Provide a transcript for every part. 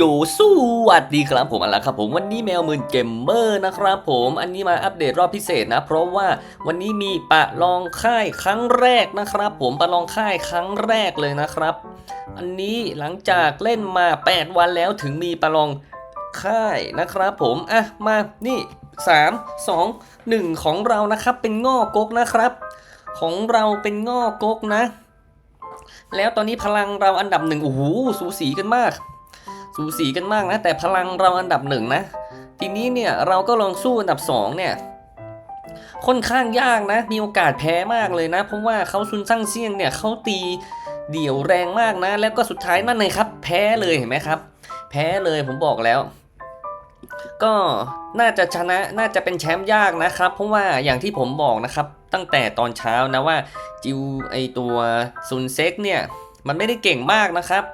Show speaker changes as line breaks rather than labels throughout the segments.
โยสวัสดีครับผมอันละครับผมวันนี้แมวมื่นเกมเมอร์นะครับผมอันนี้มาอัปเดตรอบพิเศษนะ เพราะว่าวันนี้มีปะลองค่ายครั้งแรกนะครับ ผมปะลองค่ายครั้งแรกเลยนะครับ อันนี้หลังจากเล่นมา 8 วันแล้วถึงมีปะลองค่ายนะครับ ผมอะมานี่ 3 2 1 ของเรานะครับ เป็นง่อกกนะครับ ของเราเป็นง่อกกนะ แล้วตอนนี้พลังเราอันดับหนึ่งโอ้โหสูสีกันมาก สูสีกันมากนะ แต่พลังเราอันดับหนึ่งนะ ทีนี้เนี่ยเราก็ลองสู้อันดับสองเนี่ยค่อนข้างยากนะ มีโอกาสแพ้มากเลยนะ เพราะว่าเขาซุนซั่งเซียงเนี่ยเขาตีเดี่ยวแรงมากนะ แล้วก็สุดท้ายนั่นเลยครับ แพ้เลยเห็นไหมครับ แพ้เลยผมบอกแล้ว ก็น่าจะชนะน่าจะเป็นแชมป์ยากนะครับ เพราะว่าอย่างที่ผมบอกนะครับ ตั้งแต่ตอนเช้านะว่าจิวไอตัวซุนเซ็กเนี่ย มันไม่ได้เก่งมากนะครับ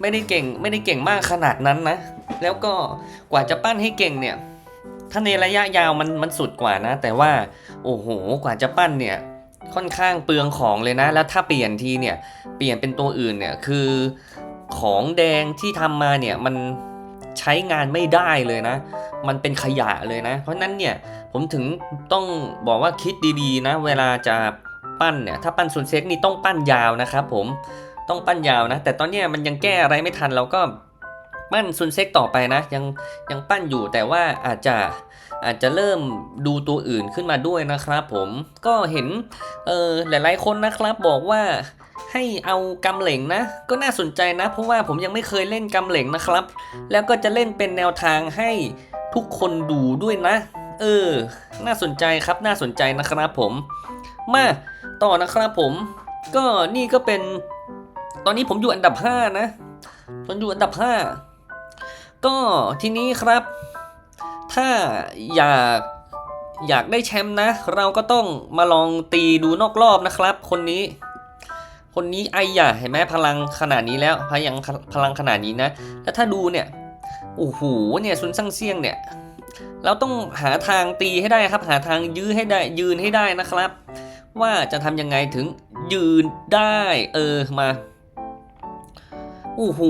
ไม่ได้เก่งไม่ได้เก่งมากขนาดนั้นนะ แล้วก็กว่าจะปั้นให้เก่งเนี่ยถ้าในระยะยาวมันมันสุดกว่านะ แต่ว่าโอ้โหกว่าจะปั้นเนี่ยค่อนข้างเปลืองของเลยนะ แล้วถ้าเปลี่ยนทีเนี่ยเปลี่ยนเป็นตัวอื่นเนี่ยคือของแดงที่ทำมาเนี่ยมันใช้งานไม่ได้เลยนะ มันเป็นขยะเลยนะ เพราะฉะนั้นเนี่ยผมถึงต้องบอกว่าคิดดีๆนะ เวลาจะปั้นเนี่ยถ้าปั้นซุนเซ็กนี่ต้องปั้นยาวนะครับผม ต้องปั้นยาวนะ แต่ตอนนี้มันยังแก้อะไรไม่ทันเราก็ปั้นซุนเซ็กต่อไปนะ ยังยังปั้นอยู่แต่ว่าอาจจะอาจจะเริ่มดูตัวอื่นขึ้นมาด้วยนะครับผมก็เห็นเออหลายๆคนนะครับบอกว่าให้เอากำเหล่งนะ ก็น่าสนใจนะ เพราะว่าผมยังไม่เคยเล่นกำเหล่งนะครับ แล้วก็จะเล่นเป็นแนวทางให้ทุกคนดูด้วยนะ เออ น่าสนใจครับน่าสนใจนะครับผม มาต่อนะครับผม ก็นี่ก็เป็น ตอนนี้ผมอยู่อันดับ 5 นะผมอยู่อันดับ 5 ก็ทีนี้ครับ ถ้าอยากอยากได้แชมป์นะ เราก็ต้องมาลองตีดูนอกรอบนะครับ คนนี้ คนนี้ไอ้ยาเห็นไหมพลังขนาดนี้แล้วพลังพลังขนาดนี้นะ แล้วถ้าดูเนี่ยโอ้โหเนี่ยซุนซั่งเซียงเนี่ยเราต้องหาทางตีให้ได้ครับ หาทางยื้อให้ได้ยืนให้ได้นะครับ ว่าจะทำยังไงถึงยืนได้เออมา โอ้โห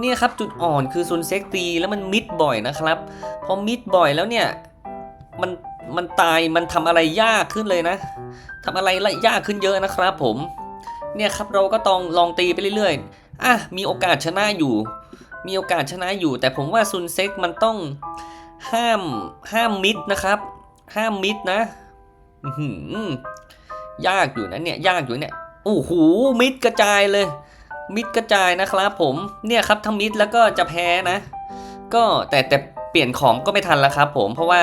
เนี่ยครับจุดอ่อนคือซุนเซ็กตีแล้วมันมิดบ่อยนะครับ พอมิดบ่อยแล้วเนี่ยมันมันตายมันทำอะไรยากขึ้นเลยนะทำอะไรละยากขึ้นเยอะนะครับผม เนี่ยครับเราก็ต้องลองตีไปเรื่อยๆอะมีโอกาสชนะอยู่ มีโอกาสชนะอยู่ แต่ผมว่าซุนเซ็กมันต้องห้ามห้ามมิดนะครับ ห้ามมิดนะหือยากอยู่นะเนี่ยยากอยู่เนี่ยโอ้โหมิดกระจายเลย มิดกระจายนะครับผมเนี่ยครับถ้ามิดแล้วก็จะแพ้นะ ก็แต่แต่เปลี่ยนของก็ไม่ทันแล้วครับผมเพราะว่า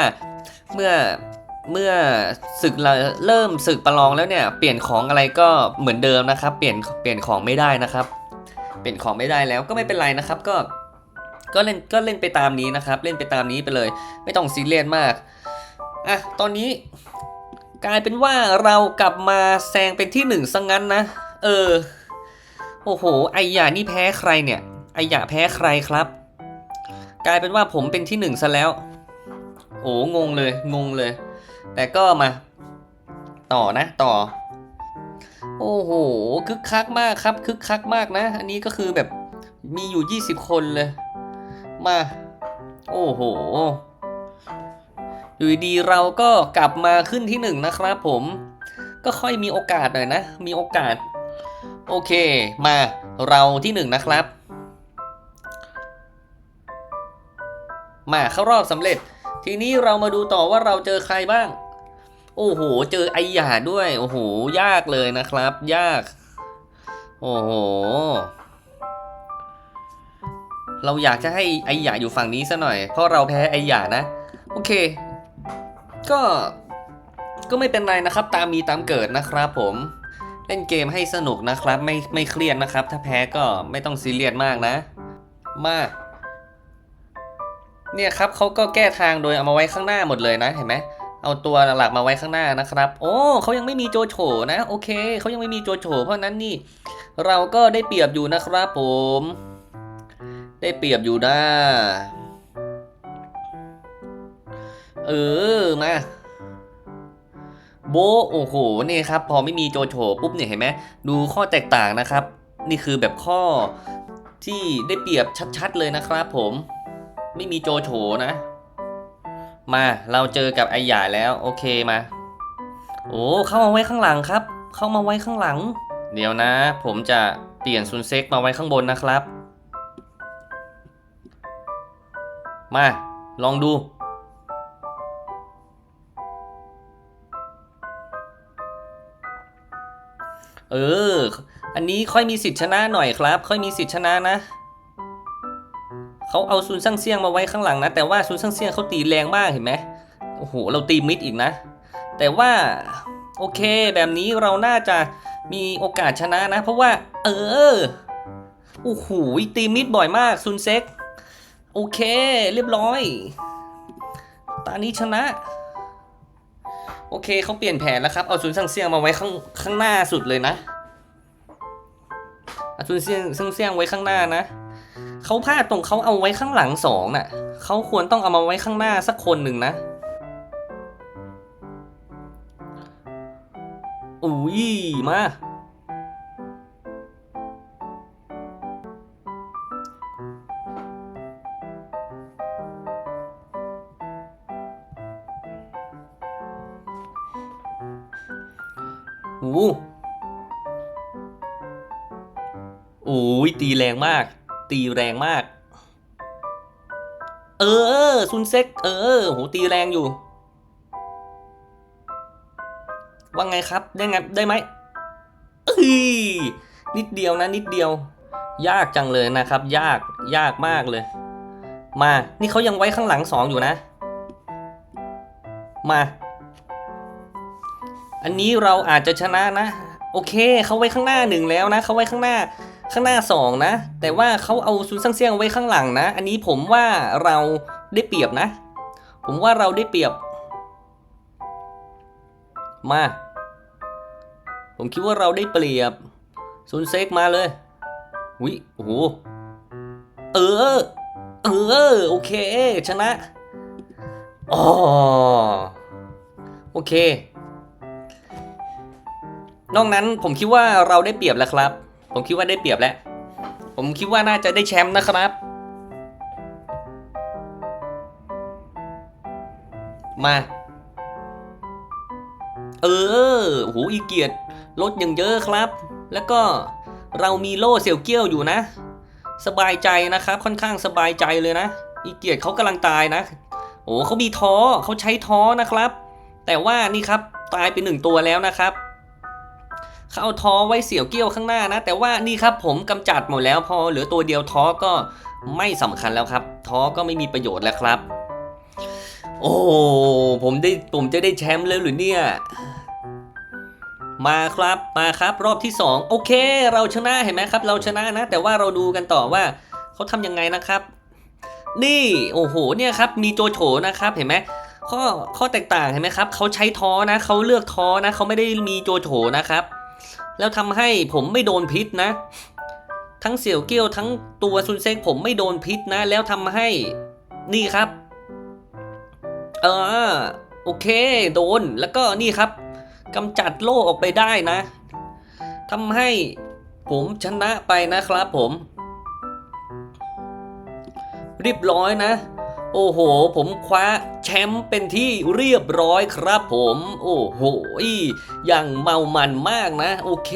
เมื่อเมื่อศึกเริ่มศึกประลองแล้วเนี่ยเปลี่ยนของอะไรก็เหมือนเดิมนะครับ เปลี่ยนเปลี่ยนของไม่ได้นะครับ เปลี่ยนของไม่ได้แล้วก็ไม่เป็นไรนะครับ ก็ ก็เล่นก็เล่นไปตามนี้นะครับ เล่นไปตามนี้ไปเลย ไม่ต้องซีเรียสมากอะตอนนี้กลายเป็นว่าเรากลับมาแซงเป็นที่หนึ่งซะงั้นนะ เออ โอ้โห ไอหยานี่แพ้ใครเนี่ย ไอหยาแพ้ใครครับ กลายเป็นว่าผมเป็นที่หนึ่งซะแล้ว โอ้งงเลย งงเลย แต่ก็มา ต่อนะ ต่อ โอ้โห คึกคักมากครับ คึกคักมากนะ อันนี้ก็คือแบบมีอยู่ 20 คนเลย มา โอ้โห อยู่ดีเราก็กลับมาขึ้นที่หนึ่งนะครับผม ก็ค่อยมีโอกาสหน่อยนะ มีโอกาส โอเค มาเราที่หนึ่งนะครับ มาเข้ารอบสำเร็จ ทีนี้เรามาดูต่อว่าเราเจอใครบ้าง โอ้โห เจอไอหยาด้วย โอ้โห ยากเลยนะครับ ยาก โอ้โห เราอยากจะให้ไอหยาอยู่ฝั่งนี้ซะหน่อย เพราะเราแพ้ไอหยานะ โอเค ก็ ก็ไม่เป็นไรนะครับ ตามมีตามเกิดนะครับผม เล่นเกมให้สนุกนะครับ ไม่ไม่เครียดนะครับ ถ้าแพ้ก็ไม่ต้องซีเรียสมากนะ มา เนี่ยครับเขาก็แก้ทางโดยเอามาไว้ข้างหน้าหมดเลยนะเห็นไหมเอาตัวหลักมาไว้ข้างหน้านะครับ โอ้เขายังไม่มีโจโฉนะโอเคเขายังไม่มีโจโฉเพราะฉะนั้นนี่ เราก็ได้เปรียบอยู่นะครับผม ได้เปรียบอยู่นะเออมา โบโอ้โหนี่ครับพอไม่มีโจโฉปุ๊บเนี่ยเห็นไหมดูข้อแตกต่างนะครับ นี่คือแบบข้อที่ได้เปรียบชัดๆเลยนะครับผมไม่มีโจโฉนะ มาเราเจอกับไอหยาแล้วโอเคมา โอ้เข้ามาไว้ข้างหลังครับ เข้ามาไว้ข้างหลัง เดี๋ยวนะ ผมจะเปลี่ยนซุนเซ็กมาไว้ข้างบนนะครับ มาลองดู เออ อันนี้ค่อยมีสิทธิ์ชนะหน่อยครับ ค่อยมีสิทธิ์ชนะนะ เขาเอาซุนซังเซียงมาไว้ข้างหลังนะ แต่ว่าซุนซังเซียงเขาตีแรงมากเห็นไหมโอ้โห เราตีมิดอีกนะ แต่ว่าโอเค แบบนี้เราน่าจะมีโอกาสชนะนะ เพราะว่า เออ โอ้โห ตีมิดบ่อยมากซุนเซ็ก โอเค เรียบร้อย ตานี้ชนะ โอเคเขาเปลี่ยนแผนแล้วครับ เอาซุนซังเซียงมาไว้ข้างข้างหน้าสุดเลยนะเอาซุนเซียงซังเซียงไว้ข้างหน้านะเขาพลาดตรงเขาเอาไว้ข้างหลังสองน่ะเขาควรต้องเอามาไว้ข้างหน้าสักคนหนึ่งนะอุ้ยมา รงมาก ตีแรงมาก เออ ซุนเซ็ก เออโหตีแรงอยู่ ว่าไงครับ ได้ไงได้ไหมเอ้ยนิดเดียวนะนิดเดียว ยากจังเลยนะครับ ยากยากมากเลย มา นี่เขายังไว้ข้างหลังสองอยู่นะ มา อันนี้เราอาจจะชนะนะ โอเคเขาไว้ข้างหน้าหนึ่งแล้วนะเขาไว้ข้างหน้า ข้างหน้าสองนะ แต่ว่าเขาเอาซุนซังเซียงไว้ข้างหลังนะ อันนี้ผมว่าเราได้เปรียบนะ ผมว่าเราได้เปรียบ มา ผมคิดว่าเราได้เปรียบซุนเซกมาเลยวิโอ้โหเออ เออ โอเค ชนะอ๋อโอเค นอกนั้นผมคิดว่าเราได้เปรียบแล้วครับ ผมคิดว่าได้เปรียบแล้ว ผมคิดว่าน่าจะได้แชมป์นะครับ มา เออโหอีเกียรติลดอย่างเยอะครับ แล้วก็เรามีโล่เสี่ยวเกี้ยวอยู่นะ สบายใจนะครับ ค่อนข้างสบายใจเลยนะ อีเกียรติเขากำลังตายนะโอ้เขามีท้อเขาใช้ท้อนะครับ แต่ว่านี่ครับตายไปหนึ่งตัวแล้วนะครับ เขาเอาท้อไว้เสี่ยวเกี้ยวข้างหน้านะ แต่ว่านี่ครับผมกำจัดหมดแล้วพอเหลือตัวเดียวท้อก็ไม่สำคัญแล้วครับ ท้อก็ไม่มีประโยชน์แล้วครับ โอ้ผมได้ผมจะได้แชมป์แล้วหรือเนี่ยมาครับมาครับรอบที่ 2 โอเค เราชนะเห็นไหมครับ เราชนะนะ แต่ว่าเราดูกันต่อว่าเขาทำยังไงนะครับ นี่โอ้โหเนี่ยครับมีโจโฉนะครับเห็นไหมข้อข้อแตกต่างเห็นไหมครับเขาใช้ท้อนะเขาเลือกท้อนะเขาไม่ได้มีโจโฉนะครับ แล้วทำให้ผมไม่โดนพิษนะ ทั้งเสี่ยวเกี้ยวทั้งตัวซุนเซ็กผมไม่โดนพิษนะ แล้วทำให้นี่ครับ เออโอเค โดนแล้วก็นี่ครับกำจัดโล่ออกไปได้นะทำให้ผมชนะไปนะครับผม เรียบร้อยนะ โอ้โห ผมคว้า แชมป์เป็นที่เรียบร้อยครับผม โอ้โหอย่างเมามันมากนะ โอเค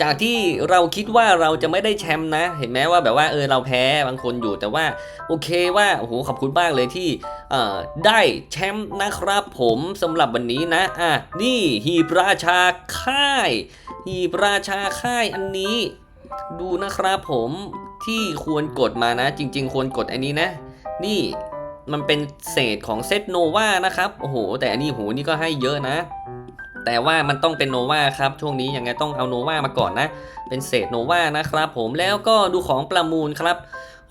จากที่เราคิดว่าเราจะไม่ได้แชมป์นะ เห็นไหมว่าแบบว่าเออเราแพ้บางคนอยู่แต่ว่าโอเคว่าโอ้โหขอบคุณมากเลยที่ได้แชมป์นะครับผมสำหรับวันนี้นะอะนี่ฮีบราชาค่าย ฮีบราชาค่ายอันนี้ ดูนะครับผมที่ควรกดมานะ จริง ๆ ควรกดอันนี้นะ นี่ มันเป็นเศษของเซตโนวานะครับ โอ้โห แต่อันนี้โหนี่ก็ให้เยอะนะ แต่ว่ามันต้องเป็นโนวาครับ ช่วงนี้ยังไงต้องเอาโนวามาก่อนนะ เป็นเศษโนวานะครับ ผม แล้วก็ดูของประมูลครับ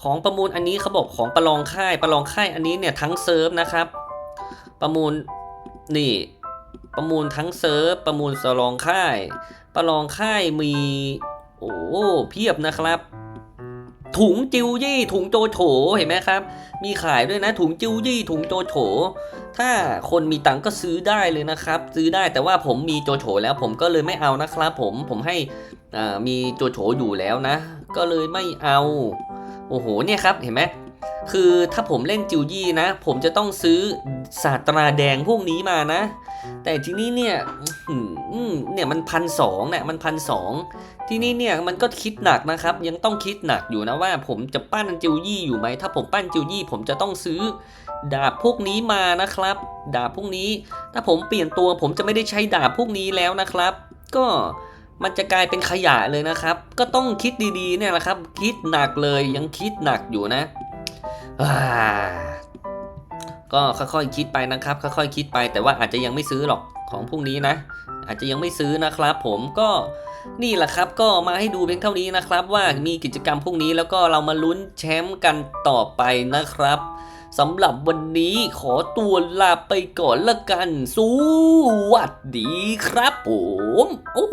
ของประมูลอันนี้เขาบอกของประลองค่าย ประลองค่ายอันนี้เนี่ยทั้งเซิร์ฟนะครับ ประมูลนี่ ประมูลทั้งเซิร์ฟ ประมูลสลองค่าย ประลองค่ายมี โอ้เพียบนะครับ ถุงจิวยี่ ถุงโจโฉเห็นไหมครับ มีขายด้วยนะ ถุงจิวยี่ ถุงโจโฉถ้าคนมีตังก็ซื้อได้เลยนะครับ ซื้อได้แต่ว่าผมมีโจโฉแล้วผมก็เลยไม่เอานะครับ ผมผมให้อ่ามีโจโฉอยู่แล้วนะ ก็เลยไม่เอา โอ้โหเนี่ยครับเห็นไหม คือถ้าผมเล่นจิวยี่นะ ผมจะต้องซื้อศาสตราแดงพวกนี้มานะ แต่ทีนี้เนี่ยเนี่ยมันพันสองเนี่ยมันพันสองทีนี้เนี่ยมันก็คิดหนักนะครับ ยังต้องคิดหนักอยู่นะว่า ผมจะปั้นจิวยี่อยู่ไหมถ้าผมปั้นจิวยี่ ผมจะต้องซื้อดาบพวกนี้มานะครับ ดาบพวกนี้ ถ้าผมเปลี่ยนตัวผมจะไม่ได้ใช้ดาบพวกนี้แล้วนะครับ ก็มันจะกลายเป็นขยะเลยนะครับ ก็ต้องคิดดีๆเนี่ยแหละครับ คิดหนักเลยยังคิดหนักอยู่นะ ก็ค่อยๆคิดไปนะครับ ค่อยๆคิดไป แต่ว่าอาจจะยังไม่ซื้อหรอกของพวกนี้นะ อาจจะยังไม่ซื้อนะครับผมก็นี่แหละครับก็มาให้ดูเพียงเท่านี้นะครับว่ามีกิจกรรมพวกนี้แล้วก็เรามาลุ้นแชมป์กันต่อไปนะครับสำหรับวันนี้ขอตัวลาไปก่อนละกัน สวัสดีครับผม โอ้